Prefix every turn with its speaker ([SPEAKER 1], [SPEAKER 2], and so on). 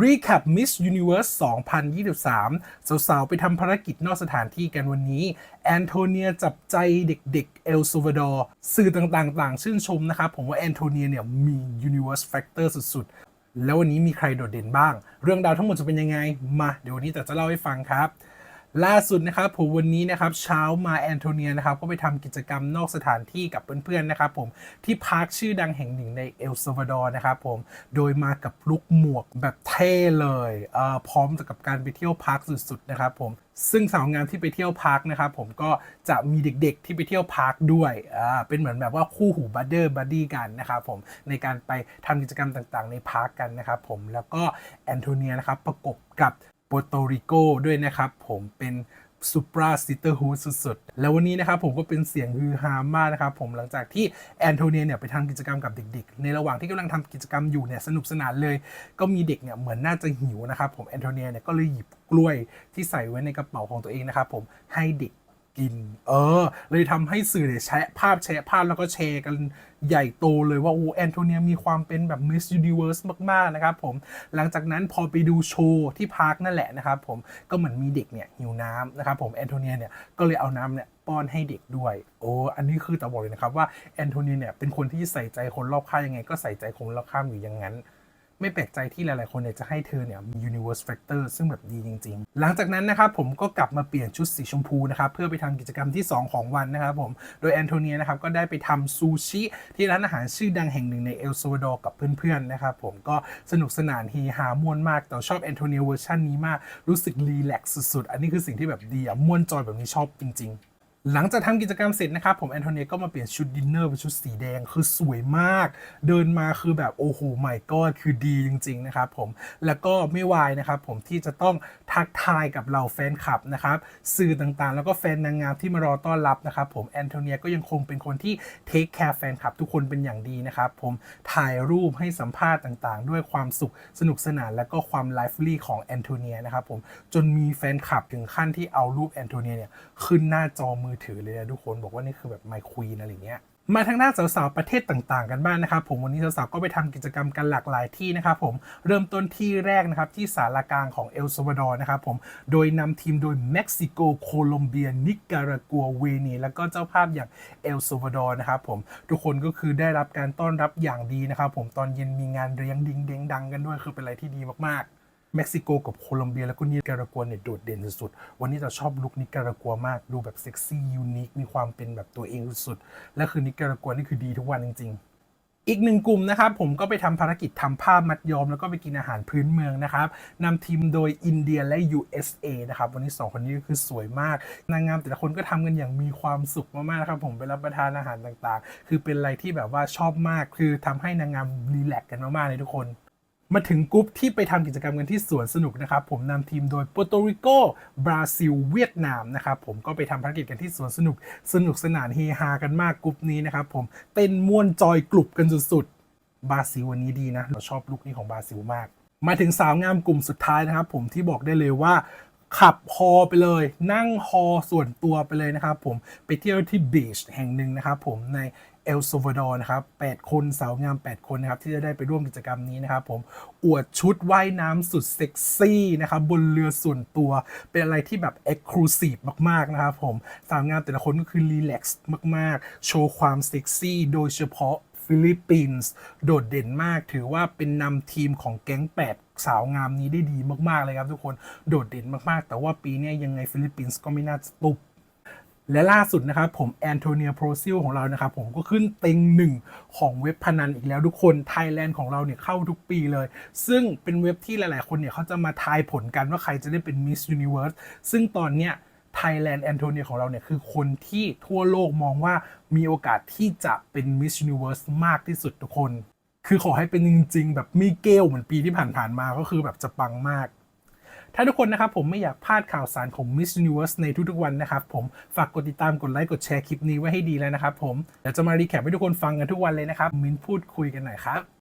[SPEAKER 1] Recap Miss Universe 2023 สาวๆ ไปทำภารกิจนอกสถานที่กันวันนี้ แอนโทเนียจับใจเด็กๆ เอลซูวาดอร์สื่อต่างๆ ต่างชื่นชมนะครับ ผมว่าแอนโทเนียเนี่ยมี Universe Factor สุดๆ แล้ววันนี้มีใครโดดเด่นบ้าง เรื่องราวทั้งหมดจะเป็นยังไง มาเดี๋ยววันนี้แต่จะเล่าให้ฟังครับ ล่าสุดนะครับผมวันนี้นะครับเช้ามาแอนโทเนียนะครับก็ไปทำกิจกรรมนอกสถานที่กับเพื่อนๆนะครับผมที่พาร์คชื่อดังแห่งหนึ่งในเอลซาวาดอร์นะครับผมโดยมากับลุกหมวกแบบเท่เลยเอ่อพร้อมกับการไปเที่ยวพาร์คสุดๆนะครับผมซึ่งสาวงามที่ไปเที่ยวพาร์คนะครับผมก็จะมีเด็กๆที่ไปเที่ยวพาร์คด้วยอ่าเป็นเหมือนแบบว่าคู่หูบัดเดอร์บัดดี้กันนะครับผมในการไปทำกิจกรรมต่างๆ ในพาร์คกันนะครับผมแล้วก็แอนโทเนียนะครับประกบกับ ปโตริโกด้วยนะครับ ผมเป็นซูปราซิเตอร์ฮูดสุดๆ แล้ววันนี้นะครับผมก็เป็นเสียงฮือฮามากนะครับผมหลังจากที่แอนโทเนียเนี่ยไปทำกิจกรรมกับเด็กๆ ในระหว่างที่กำลังทำกิจกรรมอยู่เนี่ยสนุกสนานเลย ก็มีเด็กเนี่ยเหมือนน่าจะหิวนะครับผมแอนโทเนียเนี่ยก็เลยหยิบกล้วยที่ใส่ไว้ในกระเป๋าของตัวเองนะครับผมให้เด็ก กิน เออ เลยทำให้สื่อเนี่ยแชะภาพแชะภาพแล้วก็แชร์กันใหญ่โตเลยว่าโอ้แอนโทเนียมีความเป็นแบบ Miss Universe มาก ๆ นะครับผม หลังจากนั้นพอไปดูโชว์ที่พาร์คนั่นแหละนะครับผมก็เหมือนมีเด็กเนี่ยหิวน้ำนะครับผมแอนโทเนียเนี่ยก็เลยเอาน้ำเนี่ยป้อนให้เด็กด้วย โอ้อันนี้คือแต่บอกเลยนะครับว่าแอนโทเนียเนี่ยเป็นคนที่ใส่ใจคนรอบข้างยังไง ก็ใส่ใจคนรอบข้างอยู่อย่างนั้น ไม่แปลกใจที่หลายๆ คนเนี่ยจะให้เธอเนี่ยมี Universe Factor ซึ่งแบบดีจริง ๆ หลังจากนั้นนะครับผมก็กลับมาเปลี่ยนชุดสีชมพูนะครับเพื่อไปทำกิจกรรมที่ 2 ของวันนะครับผม โดยแอนโทเนียนะครับก็ได้ไปทำซูชิที่ร้านอาหารชื่อดังแห่งหนึ่งในเอลซาวาดอร์กับเพื่อนๆนะครับผมก็สนุกสนานเฮฮามวนมากแต่ชอบแอนโทเนียเวอร์ชันนี้มากรู้สึกรีแลกซ์สุดๆ อันนี้คือสิ่งที่แบบดีอะม่วนจอยแบบนี้ชอบจริง ๆ หลังจากทำกิจกรรมเสร็จนะครับ ผมแอนโทเนียก็มาเปลี่ยนชุดดินเนอร์เป็นชุดสีแดงคือสวยมาก เดินมาคือแบบโอ้โหไม่ก็คือดีจริง ๆ นะครับผมแล้วก็ไม่วายนะครับผมที่จะต้องทักทายกับเหล่าแฟนคลับนะครับ สื่อต่างๆ แล้วก็แฟนนางงามที่มารอต้อนรับนะครับผมแอนโทเนียก็ยังคงเป็นคนที่เทคแคร์แฟนคลับทุกคนเป็นอย่างดีนะครับผมถ่ายรูปให้สัมภาษณ์ต่างๆ ด้วยความสุขสนุกสนานและก็ความไลฟ์ลี่ของแอนโทเนียนะครับผมจนมีแฟนคลับถึงขั้นที่เอารูปแอนโทเนียเนี่ยขึ้นหน้าจอมือถือเลยนะทุกคนบอกว่านี่คือแบบไมควีนอะไรเงี้ยมาทางด้านสาวๆประเทศต่างๆ กันบ้างนะครับ ผมวันนี้สาวๆก็ไปทำกิจกรรมกันหลากหลายที่นะครับผมเริ่มต้นที่แรกนะครับที่สารากลางของเอลซาวาดอร์นะครับผมโดยนำทีมโดยเม็กซิโกโคลอมเบีย นิการากัวเวเนแล้วก็เจ้าภาพอย่างเอลซาวาดอร์นะครับผมทุกคนก็คือได้รับการต้อนรับอย่างดีนะครับผมตอนเย็นมีงานเลี้ยงดิงเด้งดังกันด้วยคือเป็นอะไรที่ดีมากๆ เม็กซิโกกับโคลอมเบียแล้วก็นิการากัวเนี่ยโดดเด่นสุดๆวันนี้จะชอบลุคนิการากัวมากดูแบบเซ็กซี่ยูนิคมีความเป็นแบบตัวเองสุดๆและคือนิการากัวนี่คือดีทุกวันจริง ๆอีกหนึ่งกลุ่มนะครับ ผมก็ไปทำภารกิจทำผ้ามัดย้อม แล้วก็ไปกินอาหารพื้นเมืองนะครับนำทีมโดยอินเดียและ USA นะครับ วันนี้สองคนนี้ก็คือสวยมาก นางงามแต่ละคนก็ทำกันอย่างมีความสุขมากๆนะครับ ผมไปรับประทานอาหารต่างๆ คือเป็นอะไรที่แบบว่าชอบมากคือทำให้นางงามรีแลกซ์กันมากๆเลยทุกคน มาถึงกรุ๊ปที่ไปทำกิจกรรมกันที่สวนสนุกนะครับ ผมนำทีมโดยโปโตริโกบราซิล เวียดนามนะครับ ผมก็ไปทำภารกิจกันที่สวนสนุก สนุกสนานเฮฮากันมากกรุ๊ปนี้นะครับผมเต้นม่วนจอยกลุ่มกันสุดๆบราซิลวันนี้ดีนะเราชอบลุคนี้ของบราซิลมาก มาถึงสาวงามกลุ่มสุดท้ายนะครับ ผมที่บอกได้เลยว่าขับฮอไปเลย นั่งฮอส่วนตัวไปเลยนะครับผมไปเที่ยวที่บีชแห่งหนึ่งนะครับผมใน เอลซาวาดอร์นะครับ8คนสาวงาม 8 คนนะครับที่จะได้ไปร่วมกิจกรรมนี้นะครับผมอวดชุดว่ายน้ำสุดเซ็กซี่นะครับบนเรือส่วนตัวเป็นอะไรที่แบบเอ็กซ์คลูซีฟมากๆนะครับผมสาวงามแต่ละคนก็คือรีแลกซ์มากๆ โชว์ความเซ็กซี่โดยเฉพาะฟิลิปปินส์โดดเด่นมากถือว่าเป็นนำทีมของแก๊ง 8 สาวงามนี้ได้ดีมากๆเลยครับทุกคนโดดเด่นมากๆ แต่ว่าปีนี้ยยังไงฟิลิปปินส์ก็ไม่น่าจะตุบ และล่าสุดนะครับผมแอนโทเนียโปรซิลของเรานะครับผมก็ขึ้นเต็งหนึ่งของเว็บพนันอีกแล้วทุกคนไทยแลนด์ของเราเนี่ยเข้าทุกปีเลย ซึ่งเป็นเว็บที่หลายๆ คนเนี่ยเขาจะมาทายผลกันว่าใครจะได้เป็น Miss Universe ซึ่งตอนเนี้ย Thailand แอนโทเนียของเราเนี่ยคือคนที่ทั่วโลกมองว่ามีโอกาสที่จะเป็น Miss Universe มากที่สุดทุกคน คือขอให้เป็นจริงๆ แบบมีเกลเหมือนปีที่ผ่านๆมาก็คือแบบจะปังมาก ถ้าทุกคนนะครับผมไม่อยากพลาดข่าวสารของ Miss Universe ในทุกๆวันนะครับผมฝากกดติดตามกดไลค์กดแชร์คลิปนี้ไว้ให้ดีแล้วนะครับผมเดี๋ยวจะมารีแคปให้ทุกคนฟังกันทุกวันเลยนะครับ มินพูดคุยกันหน่อยครับ